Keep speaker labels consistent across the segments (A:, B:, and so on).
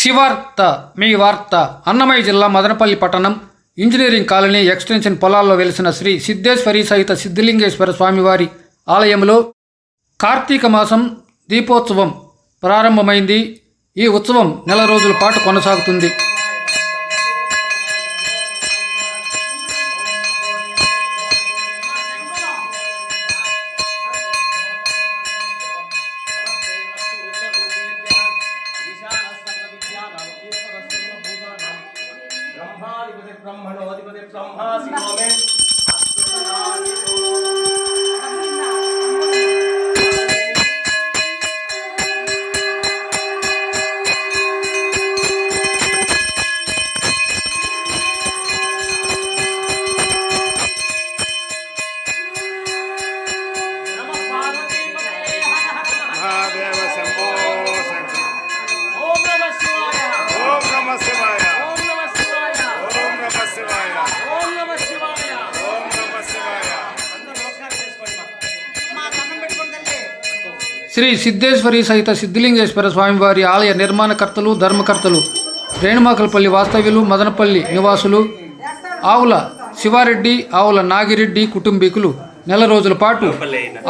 A: శివార్త మీ వార్త అన్నమయ్య జిల్లా మదనపల్లి పట్టణం ఇంజనీరింగ్ కాలనీ ఎక్స్టెన్షన్ పొలాల్లో వెలిసిన శ్రీ సిద్ధేశ్వరి సహిత సిద్ధిలింగేశ్వర స్వామివారి ఆలయంలో కార్తీక మాసం దీపోత్సవం ప్రారంభమైంది. ఈ ఉత్సవం నెల రోజుల పాటు కొనసాగుతుంది.
B: ब्रह्मणोधिपति ब्रह्मा शिवो मे
A: శ్రీ సిద్ధేశ్వరి సహిత సిద్ధిలింగేశ్వర స్వామివారి ఆలయ నిర్మాణకర్తలు ధర్మకర్తలు రేణుమాకలపల్లి వాస్తవ్యులు మదనపల్లి నివాసులు ఆవుల శివారెడ్డి ఆవుల నాగిరెడ్డి కుటుంబీకులు. నెల రోజుల పాటు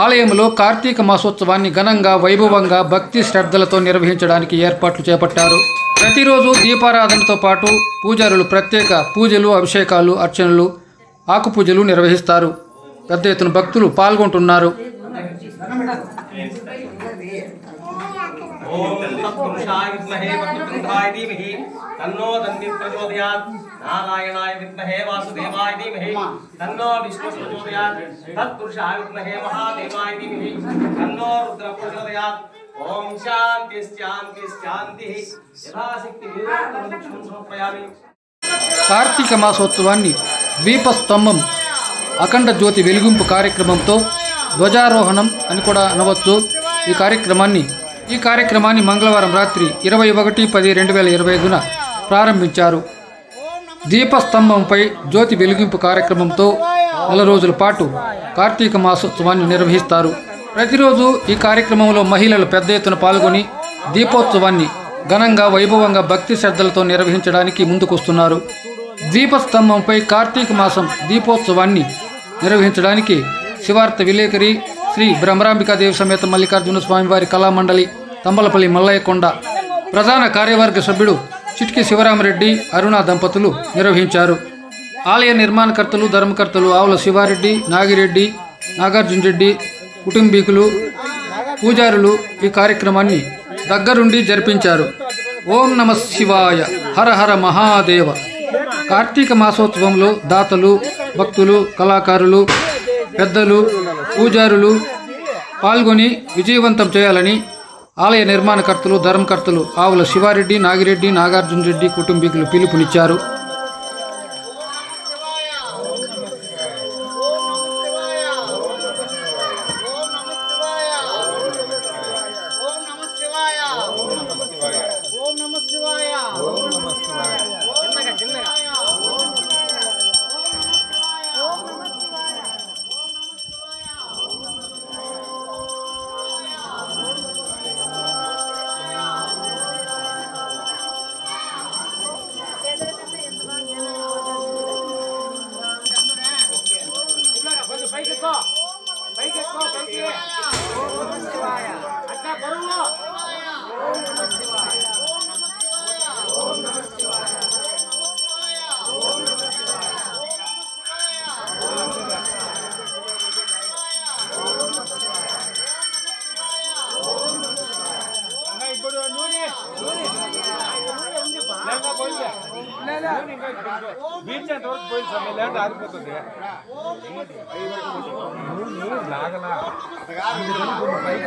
A: ఆలయంలో కార్తీక మాసోత్సవాన్ని ఘనంగా వైభవంగా భక్తి శ్రద్ధలతో నిర్వహించడానికి ఏర్పాట్లు చేపట్టారు. ప్రతిరోజు దీపారాధనతో పాటు పూజారులు ప్రత్యేక పూజలు అభిషేకాలు అర్చనలు ఆకుపూజలు నిర్వహిస్తారు. పెద్ద ఎత్తున భక్తులు పాల్గొంటున్నారు.
B: ఓం తత్పురుషాయ విద్మహే వక్రతుండాయ ధీమహి తన్నో దండి ప్రచోదయాత్ నారాయణాయ విద్మహే వాసుదేవాయ ధీమహి తన్నో విష్ణు ప్రచోదయాత్ తత్పురుషాయ విద్మహే మహాదేవాయ ధీమహి తన్నో రుద్ర ప్రచోదయాత్ ఓం శాంతి శాంతి శాంతి యథాశక్తి సమర్పయామి
A: కార్తీక మాసోత్సవాన్ని ద్వీపస్తంభం అఖండ జ్యోతి వెలిగింపు కార్యక్రమంతో ధ్వజారోహణం అని కూడా అనవచ్చు. ఈ కార్యక్రమాన్ని ఈ కార్యక్రమాన్ని మంగళవారం రాత్రి ఇరవై ఒకటి పది రెండు వేల ఇరవై ఐదున ప్రారంభించారు. దీపస్తంభంపై జ్యోతి వెలిగింపు కార్యక్రమంతో నెల రోజుల పాటు కార్తీక మాసోత్సవాన్ని నిర్వహిస్తారు. ప్రతిరోజు ఈ కార్యక్రమంలో మహిళలు పెద్ద ఎత్తున పాల్గొని దీపోత్సవాన్ని ఘనంగా వైభవంగా భక్తి శ్రద్ధలతో నిర్వహించడానికి ముందుకొస్తున్నారు. దీపస్తంభంపై కార్తీక మాసం దీపోత్సవాన్ని నిర్వహించడానికి శివార్త విలేకరి శ్రీ బ్రహ్మరాంబికాదేవి సమేత మల్లికార్జున స్వామివారి కళామండలి తంబలపల్లి మల్లయ్యకొండ ప్రధాన కార్యవర్గ సభ్యుడు చిట్కి శివరామరెడ్డి అరుణ దంపతులు నిర్వహించారు. ఆలయ నిర్మాణకర్తలు ధర్మకర్తలు ఆవుల శివారెడ్డి నాగిరెడ్డి నాగార్జున రెడ్డి కుటుంబీకులు పూజారులు ఈ కార్యక్రమాన్ని దగ్గరుండి జరిపించారు. ఓం నమ శివాయ. హర హర మహాదేవ. కార్తీక మాసోత్సవంలో దాతలు భక్తులు కళాకారులు పెద్దలు పూజారులు పాల్గొని విజయవంతం చేయాలని ఆలయ నిర్మాణకర్తలు ధర్మకర్తలు ఆవుల శివారెడ్డి నాగిరెడ్డి నాగార్జున రెడ్డి కుటుంబీకులు పిలుపునిచ్చారు.
C: ಬೀಚ್ ರೋಡ್ ಪೊಲೀಸ್ ಲೇಟ್ ಆಗ್ಬಿಡ್ತದೆ ಆಗಲ್ಲ ಬೈಕ್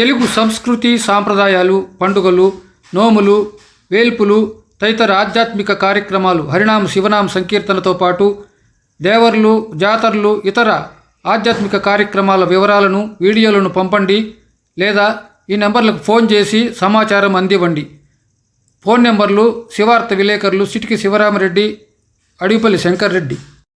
A: తెలుగు సంస్కృతి సాంప్రదాయాలు పండుగలు నోములు వేల్పులు తదితర ఆధ్యాత్మిక కార్యక్రమాలు హరినామ శివనామ సంకీర్తనతో పాటు దేవర్లు జాతరలు ఇతర ఆధ్యాత్మిక కార్యక్రమాల వివరాలను వీడియోలను పంపండి లేదా ఈ నెంబర్లకు ఫోన్ చేసి సమాచారం అందివ్వండి. ఫోన్ నెంబర్లు శివార్త విలేకరులు సిటికి శివరామరెడ్డి అడిపల్లి శంకర్ రెడ్డి